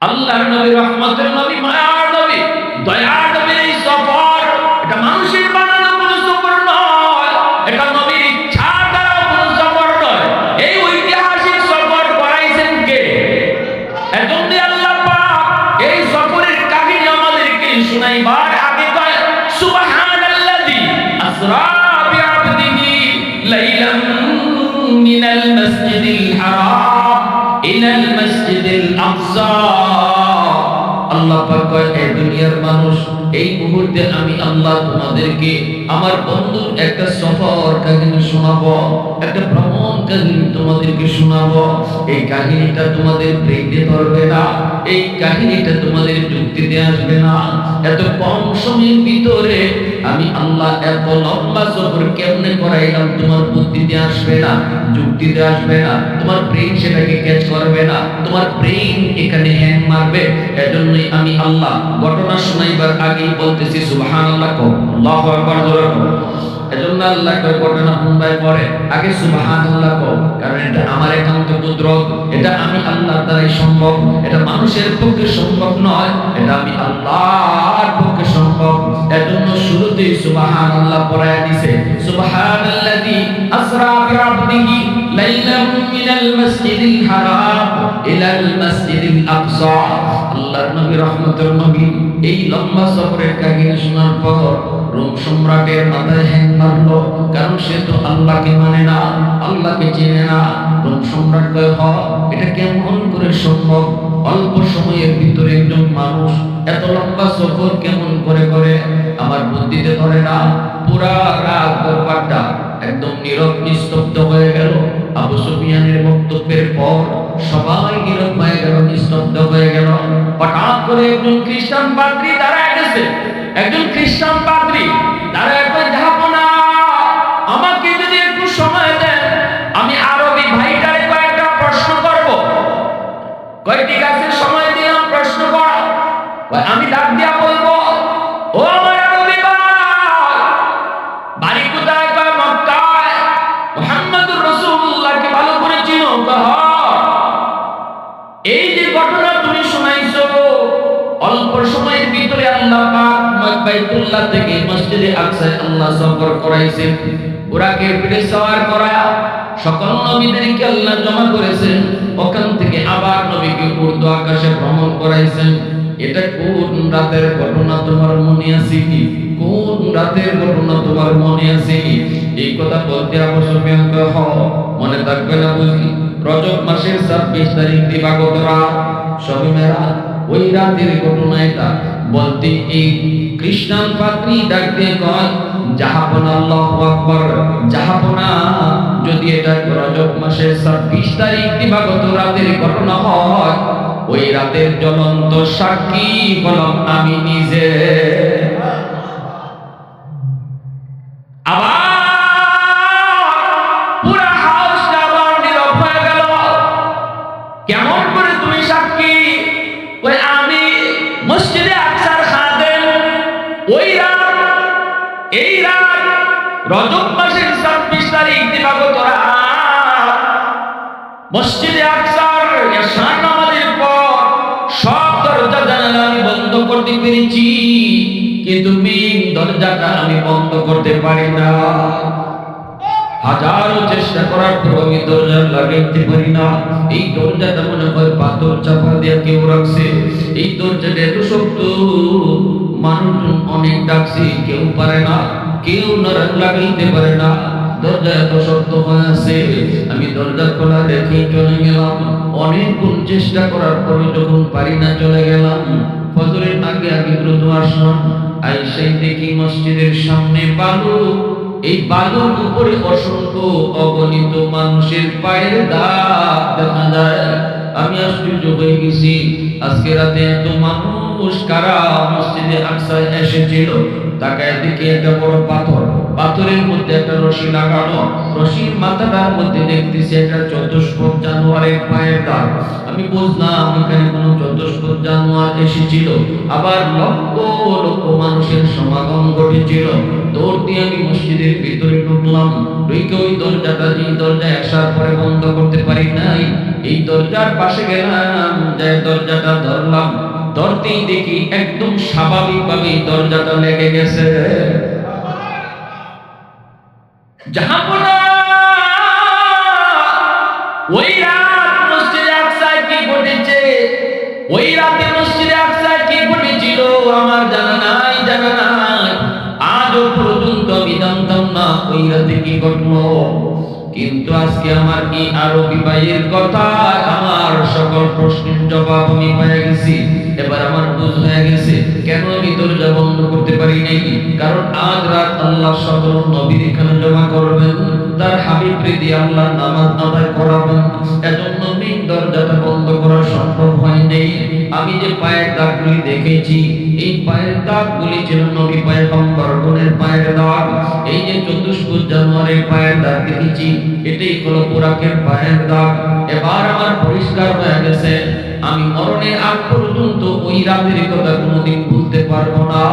আল্লাহর নবী রহমতের নবী মায়ার নবী দয়ার আল্লাহ কয় এই দুনিয়ার মানুষ, এই মুহূর্তে আমি আল্লাহ তোমাদেরকে, আমার বন্ধুর একটা সফর কাহিনী শোনাবো, একটা ভ্রমণ কাহিনী তোমাদেরকে শোনাবো, এই কাহিনীটা তোমাদের ব্রেকে ধরবে না, এই কাহিনীটা তোমাদের যুক্তিতে আসবে না। এত কম সময়ের ভিতরে আমি আল্লাহ এত লম্বা সফর কেমনে করাইলাম, তোমার বুদ্ধিতে আসবে না, যুক্তিতে আসবে না, তোমার ব্রেন সেটাকে ক্যাচ করবে না, তোমার ব্রেন এখানে হ্যাং মারবে। এজন্যই আমি আল্লাহ ঘটনা শোনাইবার আগেই বলতেছি, সুবহানাল্লাহ আল্লাহু কও। এজন্য আল্লাহ কয় ঘটনা শুনবাই পরে। আগে সুবহানাল্লাহ কও, কারণ এটা আমার একান্ত কুদরত। এটা আমি আল্লাহর দ্বারাই সম্ভব। এটা মানুষের পক্ষে সম্ভব নয়। এটা আমি আল্লাহর পক্ষে সম্ভব। এজন্য শুরুতেই সুবহানাল্লাহ পড়ায় দিছে, সুবহানাল্লাযী আসরা বিআবদিহি লাইলাম মিনাল মাসজিদিল হারাম ইলাল মাসজিদিল আকসা। আল্লাহর নবী রহমতের নবী। এই লম্বা সফরের কাহিনী শোনার পর রোম সম্রাটের মাথায় হ্যাং মারলো, কারণ সে তো আল্লাহকে মানে না, আল্লাহকে চেনে না। রোম সম্রাট কয়, হ, এটা কেমন করে সম্ভব? অল্প সময়ের ভিতরে একজন মানুষ এত লম্বা সফর কেমন করে করে? আমার বুদ্ধিতে ধরে না। পুরা রাত দরবারটা একদম নীরব, নিস্তব্ধ হয়ে গেল। আবু সুফিয়ানের বক্তব্যের পর সবাই নীরব হয়ে গেল, নিস্তব্ধ হয়ে গেল। হঠাৎ করে একজন খ্রিস্টান পাদ্রী দাঁড়ায় গেছে। একজন খ্রিস্টান পাদ্রী দাঁড়ায় সময়ের ভিতরে আল্লাহ পাক বাইতুল্লাহ থেকে মসজিদে আকসায় আল্লাহ সফর করাইছেন ওরাকে পিঠে সওয়ার করায়া, সকল নবীদেরকে আল্লাহ জমা করেছেন। ওখান থেকে আবার নবীকে উর্দু আকাশে ভ্রমণ করাইছেন। এটা কোন রাতের ঘটনা তোমার মনে আছে কি? কোন রাতের ঘটনা তোমার মনে আছে কি? এই কথা বলতে সুফিয়ান হ, মনে থাকবে না বুঝি। রজব মাসের ছাব্বিশ তারিখ দিবাগত রাত। সবে মেরাত ওই রাতের ঘটনা এটা বলতে এই খ্রিস্টান পাত্রী ডাকতে কয়, জাহাপনা যদি এটা রজব মাসের ছাব্বিশ তারিখ দিবাগত রাতের ঘটনা হয়, ওই রাতের জ্বলন্ত সাক্ষী হলাম আমি নিজে। আবার রজব মাসের ছাব্বিশ তারিখ দিবাগত রাত। মসজিদে আকসার এশার নামাজের পর সব দরজা জানালা আমি বন্ধ করতে পেরেছি, কিন্তু মেন দরজাটা আমি বন্ধ করতে পারি না। হাজারো চেষ্টা করার পর আমি দরজা লাগাইতে পারি না। এই দরজাটা মনে হয় পাথর চাপা দিয়ে কেউ রাখছে। এই দরজাটা এত শক্ত মানুষজন অনেক ডাকছে, কেউ পারে না, কেউ নরক লাগাইতে পারে না। দরজা এত শক্ত হয়ে আছে, আমি দরজা খোলা রেখে চলে গেলাম। অনেকক্ষণ চেষ্টা করার পরে যখন পারি না চলে গেলাম। ফজরের আগে আগে দ্রুত আসলাম আইসাই দেখি মসজিদের সামনে বালু। এই বালুর উপরে অসংখ্য অগণিত মানুষের পায়ের দাগ দেখা যায়। আমি আশ্চর্য হয়ে গেছি, আজকে রাতে এত মানুষ কারা মসজিদে আকসায় এসেছিল? তাকায় দেখি একটা বড় পাথর, পাথরের মধ্যে একটা রশি লাগানো। রশির মাথাটার মধ্যে দেখতেছি একটা চতুষ্পদ জানোয়ারের পায়ের দাগ। আমি বুঝলাম এখানে কোনো চতুষ্পদ জানোয়ার এসেছিল। আবার লক্ষ লক্ষ মানুষের সমাগম ঘটেছিল। দৌড় দিয়ে আমি মসজিদের ভিতরে ঢুকলাম। ঢুকে ওই দরজাটা যে দরজায় আসার পরে বন্ধ করতে পারি নাই। এই দরজার পাশে গেলাম যে দরজাটা ধরলাম। ধরতেই দেখি একদম স্বাভাবিকভাবে দরজাটা লেগে গেছে। জাহাপনা ওই রাত মসজিদে আকসায় কি ঘটেছে? ওই রাতে মসজিদে আকসায় কি ঘটেছিল? আমার জানা নাই জানা নাই। আজও পর্যন্ত আমি জানতাম না ওই রাতে কি ঘটলো। কিন্তু আজকে আমার এই আরবি ভাইয়ের কথা? আমার সকল প্রশ্নের জবাব আমি পেয়ে গেছি। এবার আমার বুঝ হয়ে গেছে। কেন আমি দরজা বন্ধ করতে পারি নাই? কারণ আজ রাত আল্লাহ সকল নবীর এখানে জমা করবেন। তার হাবিব প্রীতি আল্লাহ নামাজ আদায় করাবেন, এজন্য দরজাটা বন্ধ করা সম্ভব হয় নাই। আমি যে পায়ের দাগগুলি দেখেছি, এই পায়ের দাগগুলি ছিল নবী পায়ের পয়গম্বর গুণের পায়ের দাগ, এই যে চতুষ্প জানুয়ারির পায়ের দাগ দেখেছি, এটাই হলো পুরাকের পায়ের দাগ। এবার আমার পরিষ্কার হয়ে গেছে, আমি মরণের আগ পর্যন্ত ওই রাতের কথা কোনোদিন ভুলতে পারব না।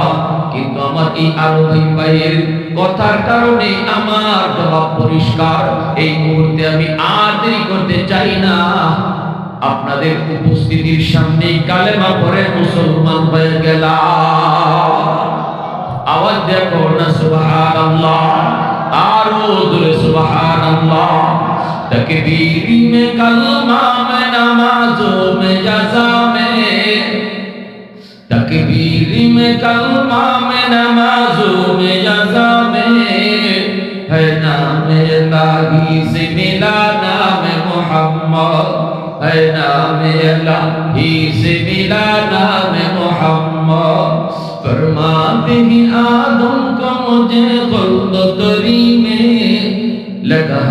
কিন্তু আমার এই ভাই ভাইয়ের কথার কারণে আমার জবাব পরিষ্কার। এই মুহূর্তে আমি আর দেরি করতে চাই না। আপনাদের উপস্থিতির সামনে কালেমা পরে মুসলমান হয়ে গেলাম আওয়াজ দেখো না সুবহানাল্লাহ আরো জোরে সুবহানাল্লাহ तकबीर में कलमा में नमाजों में जजा में तकबीर में कलमा में नमाजों में जजा में है नाम इलाही से मिला नाम मोहम्मद ہے نام اللہ ہی سے ملا نام محمد فرماتے ہیں آدم کو مجھے خلد تری میں لگا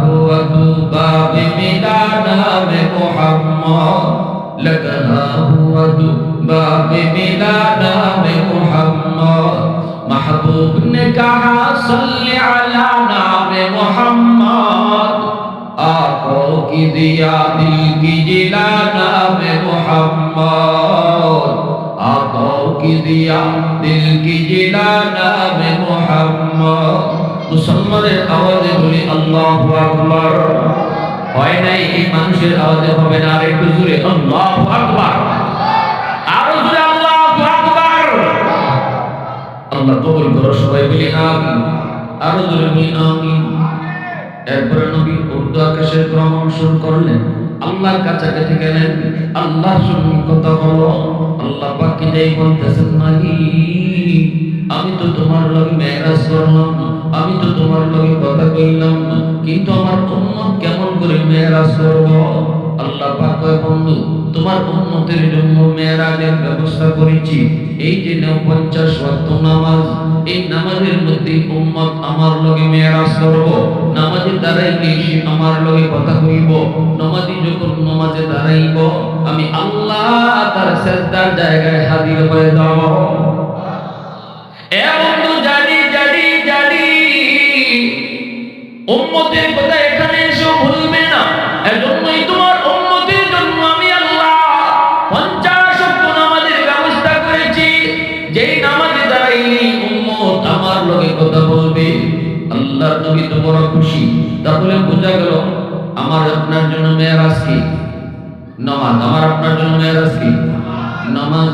ہوا تو باب ملا نام محمد لگا ہوا تو باب ملا نام محمد محبوب نے کہا صلی إذ يا دل کی جلانا میں محمد آقا کی دیا دل کی جلانا میں محمد মুসলমানের আওয়াজে বলি আল্লাহু আকবার। হয় নাই এই মানুষের আওয়াজে হবে না? আর একটু জোরে আল্লাহু আকবার। আরও জোরে আল্লাহু আকবার। আল্লাহ কবুল করো সবাই, বলি আমিন। আরও জোরে বলি আমিন। এরপরে নবী উর্দু আকাশের ভ্রমণ শুরু করলেন। আল্লাহর কাছাকাছি গেলেন আল্লাহর সঙ্গে কথা হলো। আল্লাহ বাকি যাই বলতেছেন নাহি। আমি তো তোমার লগে মেরাজ করলাম। আমি তো তোমার লগে কথা কইলাম। কিন্তু আমার উম্মত কেমন করে মেরাজ করব? আল্লাহ পাক বন্ধু তোমার উম্মতের জন্য মেরাজের ব্যবস্থা করেছি। এই যে পঞ্চাশ ওয়াক্ত নামাজ, এই নামাজের মধ্যে উম্মত আমার লগে মেরাজ করব। নামাজে দাঁড়াইলে সে আমার লগে কথা কইব। নামাজি যখন নামাজে দাঁড়াইব, আমি আল্লাহ তার সেজদার জায়গায় হাজির হয়ে যাব। এ বন্ধু, জানি জানি জানি, উম্মতের কথা এখানে এসে ভুলবে না। এজন্যই তোমার আমার আপনার জন্য মেয়েরাজ কি নামাজ, আমার আপনার জন্য মেয়েরাজ কি নামাজ,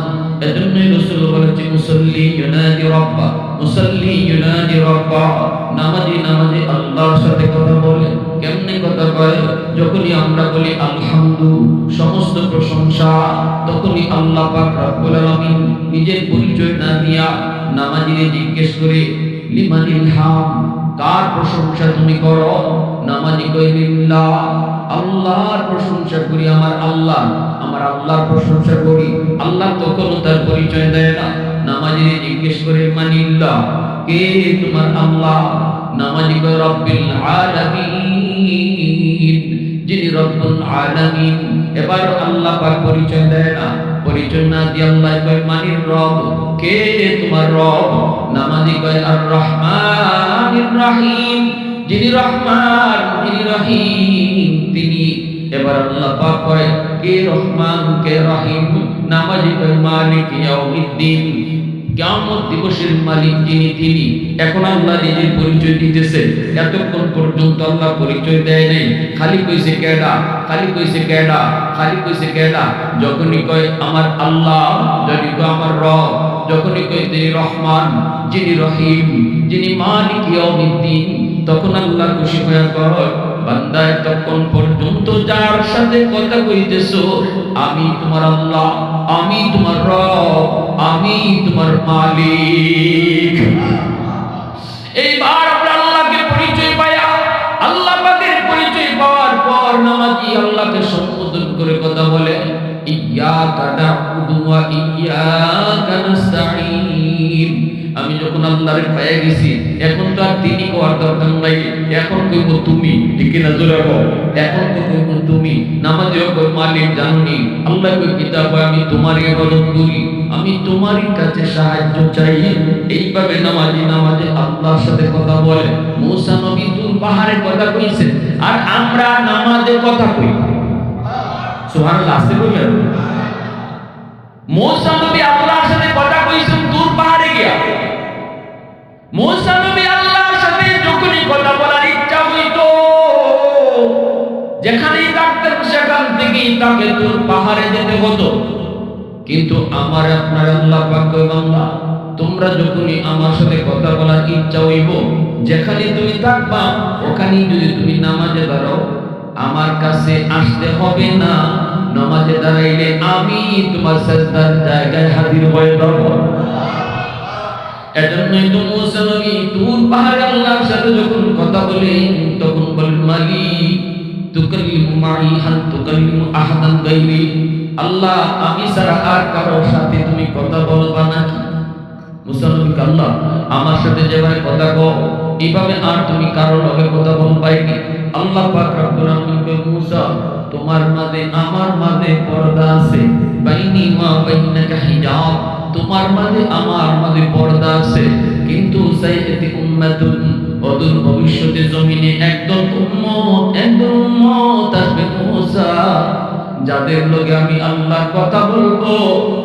এজন্যই রাসূল বলেছে, মুসল্লি ইউনাদি রাব্বা, মুসল্লি ইউনাদি রাব্বা। নামাজি নামাজি আল্লাহর সাথে কথা বলে, কেমনে কথা কয়? যখনই আমরা বলি, আলহামদু, সমস্ত প্রশংসা, তখনই আল্লাহ পাক রব্বুল আলামিন নিজের পরিচয় না দিয়া নামাজিরে জিজ্ঞেস করে, লিমানিল হাম? কার প্রশংসা তুমি করো। নামাজি কই লিল্লাহ আল্লাহর প্রশংসা করি, আমার আল্লাহ, আমার আল্লাহর প্রশংসা করি। আল্লাহ তখনও তার পরিচয় দেয় না। নামাজি জিজ্ঞেস করে মানিল্লাহ কে তোমার আল্লাহ? নামাজি কয়, রব্বিল আলামিন। যিনি রব্বুল আলামিন। এবার আল্লাহ পাক পরিচয় দেয় না। পরিচয় না দিয়ে আল্লাহ কয়, মানির রব। কে তোমার রব? নামাজি কয় আর রহমানির রহিম যিনি রহমান যিনি রহিম, তিনি। এবার আল্লাহ পাক কয়, কে রহমান, কে রহিম? নামাজি কয়, মালিক ইয়াউমিদ্দিন। কিয়ামত দিবসের মালিক যিনি, তিনি। এখন আল্লাহ নিজের পরিচয় দিতেছে এতক্ষণ পর্যন্ত আল্লাহ পরিচয় দেয় নাই। খালি কইছে কেডা? খালি কইছে কেডা? খালি কইছে কেডা? যখনই কয়, আমার আল্লাহ যদি আমার রব যখনই কইতে রহমান, যিনি রহিম, যিনি মালিক ইয়াউমিদ্দিন, তখন আল্লাহ খুশি হয়ে কয় বান্দা এতক্ষণ পর্যন্ত যার সাথে কথা কইতেছো, আমি তোমার আল্লাহ, আমি তোমার রব, আমি তোমার মালিক। এইবার পর নামাজি আল্লাহকে সম্বোধন করে কথা বলে ইয়া কানা উদুয়া ইয়া কানা নাস্তাঈন আমি যখন আল্লাহরে পেয়ে গেছি, এখন তো আর তিনি কোয়ার দরকার নাই। এখন কইব তুমি, ঠিক না জোরে এখন তো কইব তুমি, নামাজেও কই মালিক জানুনি। আল্লাহ কই কিতাব আমি তোমারই ইবাদত করি। আমি তোমারই কাছে সাহায্য চাই। এইভাবে নামাজি নামাজে আল্লাহর সাথে কথা বলে। মূসা নবী তুর পাহাড়ে কথা কইছে, আর আমরা নামাজে কথা কই? সুবহানাল্লাহ, আসতে কইবেন মূসা নবী আল্লাহর আল্লাহর সাথে যখনই কথা বলার ইচ্ছা যেখানেই তাকে পাহাড়ে যেতে হতো। কিন্তু আমার আপনার আল্লাহ তোমরা যখনই আমার সাথে কথা বলার ইচ্ছা ওখানেই তুমি নামাজে দাঁড়াও, আমার কাছে হবে না। নামাজে দাঁড়াইলে আমি তোমার জায়গায় হাজির হয়ে যাব। এজন্যই তো নবী তুর পাহাড়ে আল্লাহর সাথে যখন কথা বলেন তখন বলেন মালিক তুকাল্লিমু মাই হাল আহাদান আল্লাহ, আমি ছাড়া আর কারোর সাথে তুমি কথা বলবা নাকি? মুসা নবী আল্লাহ, আমার সাথে যেভাবে কথা কও এইভাবে আর তুমি কারোর লগে কথা বলবাই কি? আল্লাহ পাক রব্বুল আলামিন তোমার মাঝে, আমার মাঝে পর্দা আছে। বাইনি মা বাইনাকা হিজাব। তোমার মাঝে, আমার মাঝে পর্দা আছে। কিন্তু উম্মাতুন অদূর ভবিষ্যতে জমিনে একদল উম্মত একদল উম্মত আসবে মুসা। যাদের লগে আমি আল্লাহর কথা বলব,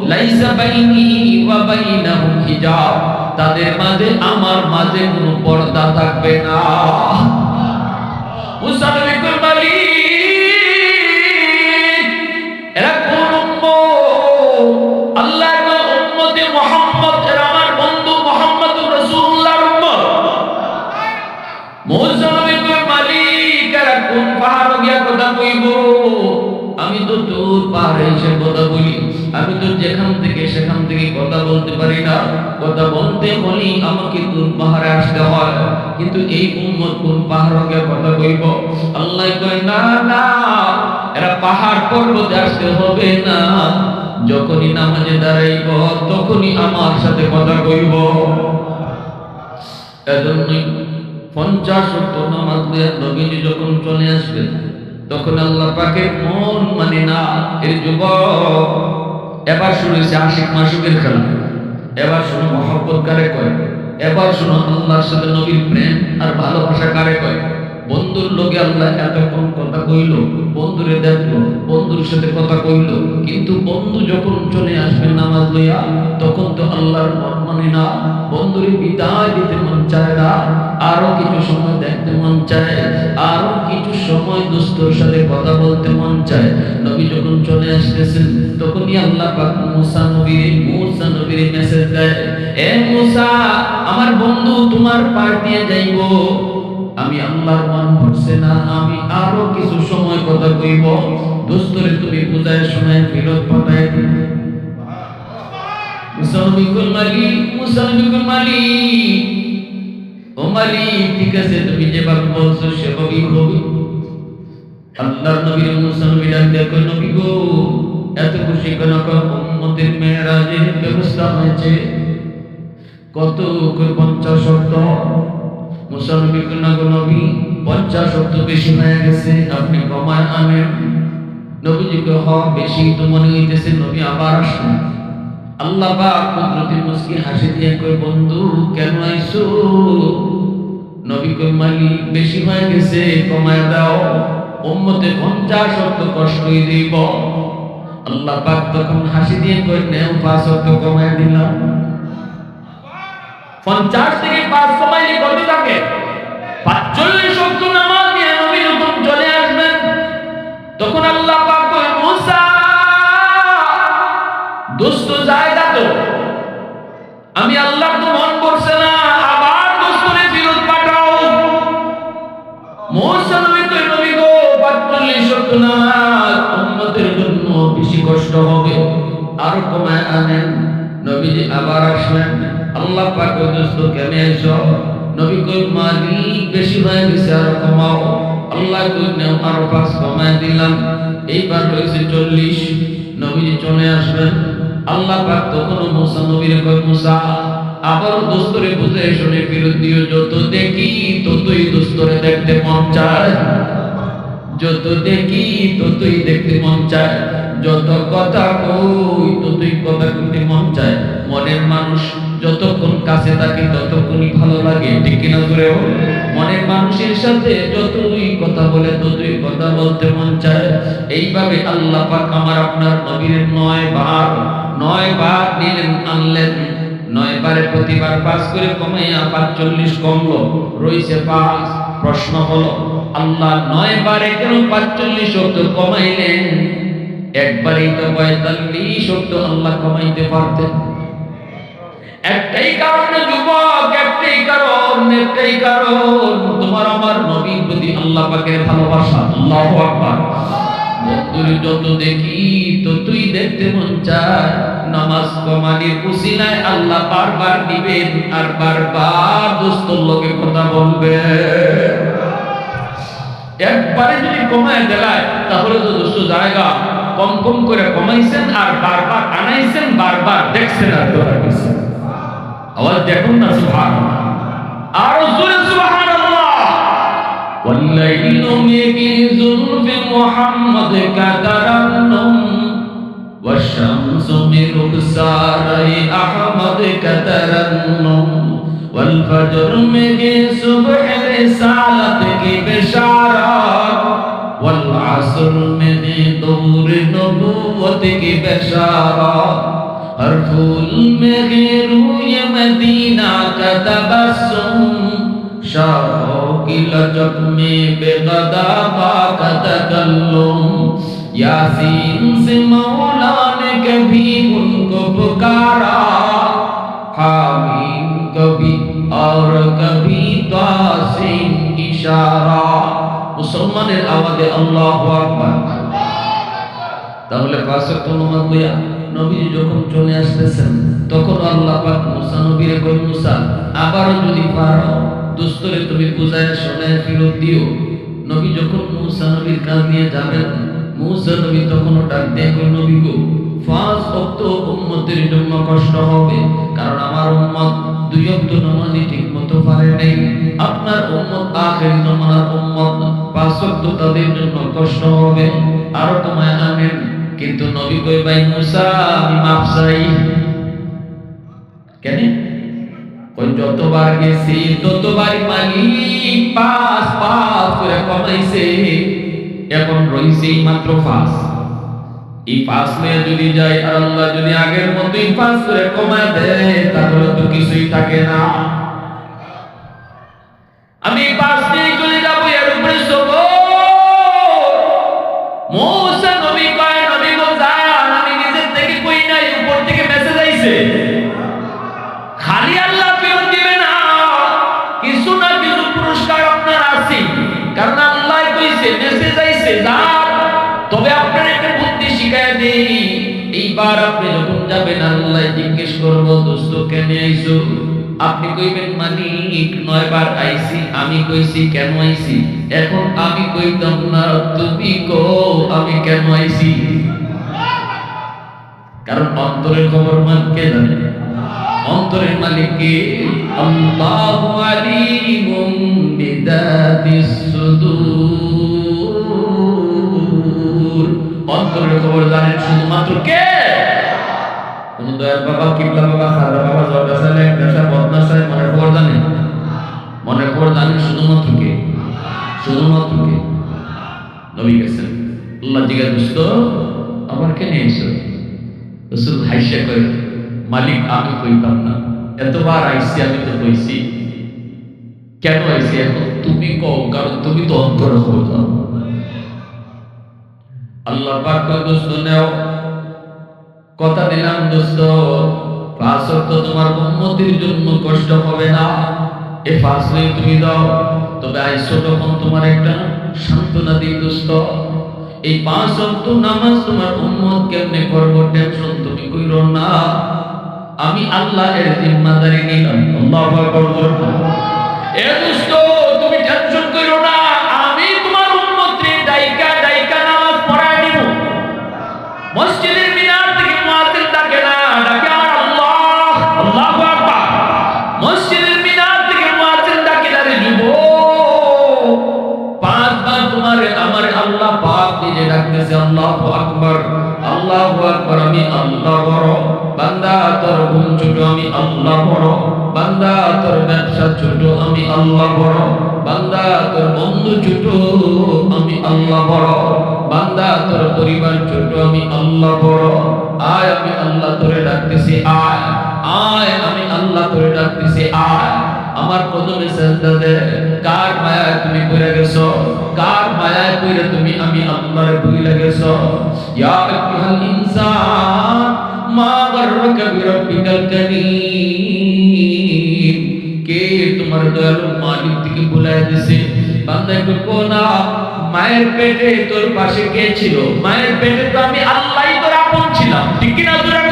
লাইসা বাইনি ওয়া বাইনাহুম হিজাব। তাদের মাঝে, আমার মাঝে কোনো পর্দা থাকবে না। মুসা পাহাড় গিয়া কথা কইব। আমি তো তোর পাহাড়ে এসে কথা বলি। আমি তো যেখান থেকে সেখান থেকে কথা বলতে পারি না। কথা বলতে বলি আমাকে তোর পাহাড়ে আসতে হয়। কিন্তু এই উম্মত কোন পাহাড় গিয়ে কথা কইব? আল্লাহ কয়, না না, এরা পাহাড় পর্বতে আসতে হবে না। যখনই নামাজে দাঁড়াইব, তখনই আমার সাথে কথা কইব। এজন্যই পঞ্চাশ সত্তর নামাজ দিয়ে নবীজি যখন চলে আসবেন, তখন আল্লাহ পাকের মন মানে না এর যুবক, এবার শুনেছে আশিক মাসুকের খেলা এবার শুনো মহব্বত কারে কয়, এবার শুনো আল্লাহর সাথে নবীর প্রেম আর ভালোবাসা কারে কয়। বন্ধুর লোকে আল্লাহ এতক্ষণ কথা কইল, বন্ধুরে দেখল, বন্ধুর সাথে কথা কইল, কিন্তু বন্ধু যখন চলে আসবে নামাজ লইয়া, তখন তো আল্লাহর মন মানে না। বন্ধুরে বিদায় দিতে মন চায় না। আরও কিছু সময় দেখতে মন চায়। আরও কিছু সময় দোস্তর সাথে কথা বলতে মন চায়। নবী যখন চলে আসতেছেন, তখনই আল্লাহ পাক মুসা নবীর মুসা নবীর মেসেজ দেয়, এ মুসা, আমার বন্ধু তোমার পার দিয়ে যাইবো। আমি আল্লাহর মান ভরছে না, আমি আরও কিছু সময় কথা কইব। দোস্তরে তুমি বুঝায়, শোনায় ফেরত পাঠায় দিন মুসালমিকুল মালিক মুসালমিকুল মালিক ও মালিক ঠিক আছে, তুমি যেভাবে বলছো সেভাবেই হবে আল্লাহর নবীর মুসালমি ডাক দেখো নবী গো, এত খুশি কেন উম্মতের মেয়েরাজের ব্যবস্থা হয়েছে। কত পঞ্চাশ শব্দ। মুসলমিক নবী পঞ্চাশ শব্দ বেশি হয়ে গেছে, আপনি কমায় আনেন। নবীজিকে হ বেশি তো মনে হইতেছে, নবী আবার আসুন আল্লাহ পাক কুদরতি মুস্কি হাসি দিয়ে কই বন্ধু, কেন আইছো নবী কই মালিক, বেশি হয়ে গেছে, কমায় দাও। উম্মতে পঞ্চাশ অক্ত কষ্টই দিব। আল্লাহ পাক তখন হাসি দিয়ে কই নেও, পাঁচ অক্ত কমায় দিলাম। পঞ্চাশ থেকে পাঁচ কমাইলে কত থাকে, পাঁচচল্লিশ অক্ত নামাজ নবী যখন চলে আসবেন, তখন আল্লাহ পাক আমি আল্লাহ তো মন করছে না, আবার দোস্তরে ফেরত পাঠাও। মোসা কই নবী গো 45 শত নামাজ উম্মতের জন্য বেশি কষ্ট হবে। আর কমায় আনেন। নবীজি আবার আসলেন। আল্লাহ পাক দোস্ত, কেমনে এসো নবী কই মালিক বেশি হয়ে গেছে, আর কমাও। আল্লাহ কই নেও, আর পাঁচ কমায় দিলাম। এইবার হয়েছে চল্লিশ। নবীজি চলে আসবেন আল্লাহ পাক তখন মুসা, নবীরে কয়, মুসা, আবার দোস্তরে বুঝে শুনে ফেরত যত দেখি ততই দোস্তরে দেখতে মন চায়। যত দেখি ততই দেখতে মন চায়। যত কথা কই ততই কথা কইতে মন চায়। মনের মানুষ যতক্ষণ কাছে থাকে ততক্ষণই ভালো লাগে, ঠিক কিনা মনের মানুষের সাথে যতই কথা বলে, ততই কথা বলতে মন চায়। এইভাবে আল্লাহ পাক আমার আপনার নবীর নয় বার নয় বার নিলেন, আনলেন। নয় বারে প্রতিবার পাস করে কমাইয়া পাঁচচল্লিশ কমলো। রইছে পাঁচ, প্রশ্ন হলো, আল্লাহ নয় বারে কেন পাঁচচল্লিশ শব্দ কমাইলেন? একবারেই তো পঁয়তাল্লিশ শব্দ আল্লাহ কমাইতে পারতেন। একটাই কারণে, যুবক, একটাই কারণ একটাই কারণ। তোমার আমার নবীর প্রতি আল্লাহ পাকের ভালোবাসা, আল্লাহ আকবার। বন্ধুর, যত দেখি, ততই দেখতে মন চায়। নামাজ কমানির উসিলায় আল্লাহ বারবার দিবেন আর বারবার দোস্তর লোকে কথা বলবে। একবারে যদি কমায় দেলায়, তাহলে তো দোস্ত জায়গা কম কম করে কমাইছেন আর বারবার আনাইছেন, বারবার দেখছেন আর ধরা গেছেন আওয়াজ দেখুন না সুবহান আর জোরে সুবহান আল্লাহ والليل ميجيزٌ بمحمد كدرنم والشمس بركسار أحمد كدرنم والفجر مجي صبح رسالتك بشارات والعصر مجي دور نبوتك بشارات हर फूल में रूय मदीना का तबस्सुम शाहों की लचक में बेगदाबा का तकल्लुम यासीन से मौला ने कभी उनको पुकारा हामीम कभी और कभी तासीम इशारा মুসলমানের আওয়াজে আল্লাহ আকবার তাহলে পাঁচক অনুমান লইয়া নবী যখন চলে আসতেছেন, তখন আল্লাহ পাক মুসা নবীরে কই মুসা আবারও যদি পারো, দোস্তরে তুমি বুঝায় শোনায় ফেরত দিও। নবী যখন মুসা নবীর কাজ নিয়ে যাবেন, মুসা নবী তখন ডাক দিয়ে নবী গো, পাঁচ অক্ত উম্মতের জন্য কষ্ট হবে, কারণ আমার উম্মত দুই অক্ত নামাজি ঠিক মতো পারে নাই। আপনার উম্মত আখেরি জমানার উম্মত পাঁচ তাদের জন্য কষ্ট হবে। আরও তোমায় আনেন। কিন্তু নবী কই ভাই মুসা, আমি মাফ চাই কেন? ওই যতবার গেছি, ততবারই মালিক পাঁচ পাঁচ করে কমাইছে। এখন রইছে মাত্র পাঁচ। এই পাঁচ নিয়ে যদি যাই আর আল্লাহ যদি আগের মতোই পাঁচ করে কমায় দেয়, তাহলে তো কিছুই থাকে না। আইছো আপনি কইবেন নয়বার আমি কইছি, কেন এখন আমি কইতাম, না, তুমি কো আমি কেন কারণ অন্তরের খবর মান কে জানে? অন্তরের মালিক কে? আল্লাহু আলিমুম বিদাতিস সুদূর। অন্তরের খবর জানেন শুধুমাত্র কে? দয়াল বাবা কিবলা বাবা খাজা বাবা লেখ দেশা বদনাসা মনের খবর জানেন মনের খবর জানেন শুধুমাত্র কে? নবী গেছেন। আল্লাহ জিজ্ঞাসা দোস্ত আমার কেন এসো রসুল হাইসা করে মালিক আমি কইতাম না। এতবার আইসি আমি তো কইছি। কেন আইসি? এখন তুমি কও কারণ তুমি তো অন্তর বোঝো আল্লাহ পাক কয়, দোস্ত নেও কথা দিলাম দোস্ত। পাঁচ তো তোমার উন্নতির জন্য কষ্ট হবে না। এ ফাঁসলে তুমি দাও। তবে আইসো তখন তোমার একটা সান্ত্বনা দিই দোস্ত। এই পাঁচ অক্ট নামাজ তোমার উন্মত কেমনে করব টেনশন তুমি কইরো না। আমি আল্লাহ এর জিম্মাদারি নিলাম। এ দোস্ত, তুমি টেনশন কইরো না। আল্লাহু আকবার, আমি আল্লাহ বড়। বান্দা, তোর ঘুম ছোট, আমি আল্লাহ বড়। বান্দা, তোর ব্যবসা ছোট, আমি আল্লাহ বড়। বান্দা, তোর বন্ধু ছোট, আমি আল্লাহ বড়। বান্দা, তোর পরিবার ছোট, আমি আল্লাহ বড়। আয়, আমি আল্লাহ তোরে ডাকতেছি, আয়। আয়, আমি আল্লাহ তোরে ডাকতেছি, আয়। আমার কদমে সেজদা দে। কার মায়ায় তুমি পড়ে গেছো? কার মায়ায় পড়ে তুমি আমি আল্লাহর ভুলে গেছো? ইয়া আইয়ুহাল ইনসান, মা গররকা বিরাব্বিকাল কারীম। কে তোমার দয়ালু মালিক থেকে ভুলাই দিছে? বান্দা একটু কোনা মায়ের পেটে তোর পাশে কে ছিল? মায়ের পেটে তো আমি আল্লাহই তোর আপন ছিলাম। ঠিক কি না তোরা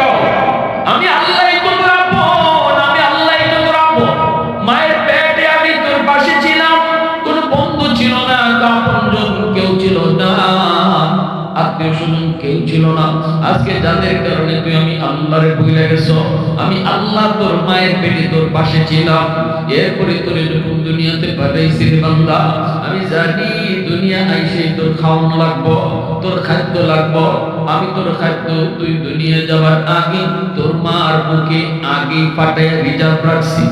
যাদের কারণে তুই আমি আল্লাহরে ভুলে গেছো। আমি আল্লাহ তোর মায়ের পেটে তোর পাশে ছিলাম। এরপরে তোর যখন দুনিয়াতে পাঠাইছি রে বান্দা, আমি জানি দুনিয়া আইসে তোর খাওয়ান লাগবো, তোর খাদ্য লাগবো। আমি তোর খাদ্য তুই দুনিয়া যাবার আগে তোর মার বুকে আগে পাঠায় রিজার্ভ রাখছি।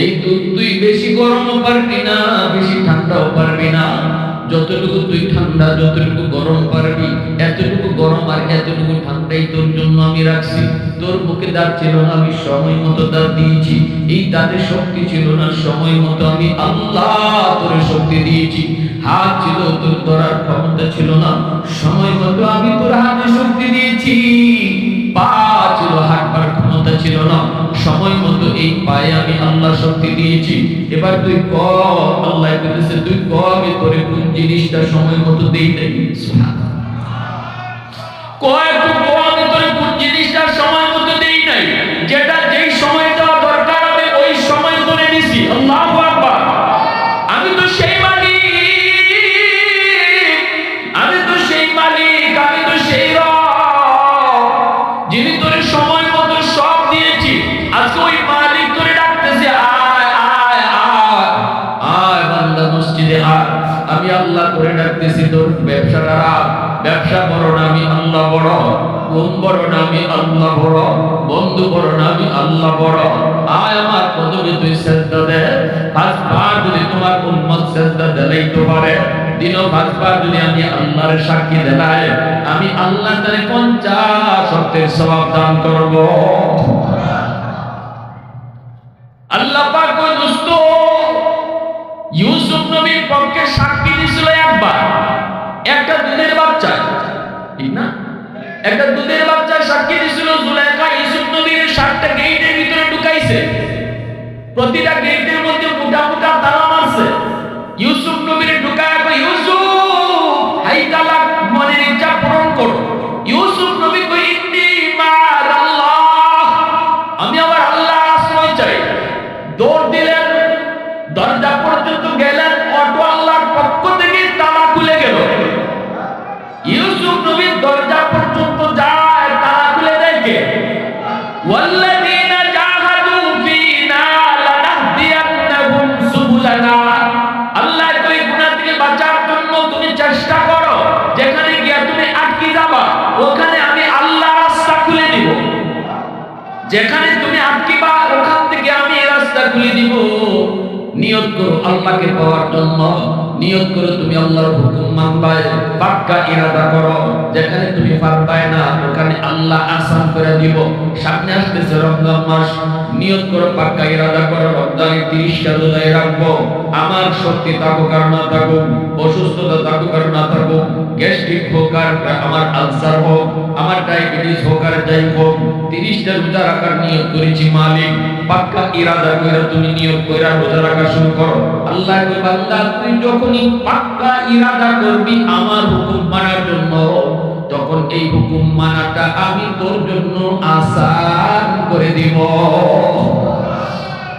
এই দুধ তুই বেশি গরমও পারবি না, বেশি ঠান্ডাও পারবি না। যতটুকু তুই ঠান্ডা, যতটুকু গরম পারবি, এতটুকু গরম আর এতটুকু ঠান্ডাই তোর জন্য আমি রাখছি। তোর মুখে দাঁত ছিল না, আমি সময় মতো দাঁত দিয়েছি। এই দাঁতের শক্তি ছিল না, সময় মতো আমি আল্লাহ তোর শক্তি দিয়েছি। হাত ছিল তোর ধরার ক্ষমতা ছিল না, সময় মতো আমি তোর হাতে শক্তি দিয়েছি। পা ছিল হাঁটবার ক্ষমতা ছিল না সময় মতো এই পায়ে আমি আল্লাহ শক্তি দিয়েছি এবার তুই ক আল্লাহ বলেছে তুই ক আমি তোরে কোন জিনিসটা সময় মতো দেই নাই সুবহানাল্লাহ। ক দিনও পাঁচবার যদি আমি আল্লাহর সাক্ষী দেলাই আমি আল্লাহ তারে পঞ্চাশ শক্তের স্বভাব দান করব। আল্লাহ পাক দোস্ত, ইউসুফ নবীর পক্ষে সাক্ষী দিছিল একবার। একটা দুধের বাচ্চা ঠিক না? একটা দুধের বাচ্চা সাক্ষী দিছিল জুলাইখা, ইউসুফ নবীর সাতটা গেটের ভিতরে ঢুকাইছে। প্রতিটা গেটের মধ্যে মোটা মোটা তালা মারছে। ইউসুফ দিব। যেখানে তুমি আটকিবা ওখান থেকে আমি এই রাস্তা খুলে দিব। নিয়ত করো আল্লাহকে পাওয়ার জন্য। নিয়ত করো তুমি আল্লাহর হুকুম মানবায়। পাক্কা ইরাদা করো। যেখানে তুমি পারবাই না, ওখানে আল্লাহ আসান করে দিব। সামনে আসতেছে রমজান মাস, নিয়ত করো, পাক্কা ইরাদা করো রমজানে তিরিশটা রোজায় রাখব। আমার শক্তি থাকুক আর না থাকুক, অসুস্থতা থাকুক আর না থাকুক, গ্যাস্ট্রিক হোক আর আমার আলসার হোক, আমার ডায়াবেটিস হোক আর যাই হোক, তিরিশটা রোজা রাখার নিয়ত করেছি মালিক। পাক্কা ইরাদা করে তুমি নিয়ত করে রোজা রাখা শুরু করো। আল্লাহ বান্দা, তুই যখনই পাক্কা ইরাদা করবি, আমার হুকুম মানার জন্য এই হুকুম মানাটা আমি তোর জন্য আসান করে দিব।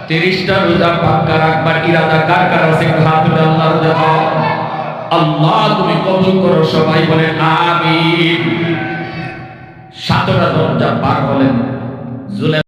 তিরিশটা রোজা পাক্কা রাখবার ইরাদা কার কার আছে? হাত দেওয়া আল্লাহ, তুমি কবুল করো, সবাই বলে আমি সাতটা দরজা পার হলেন জুলাই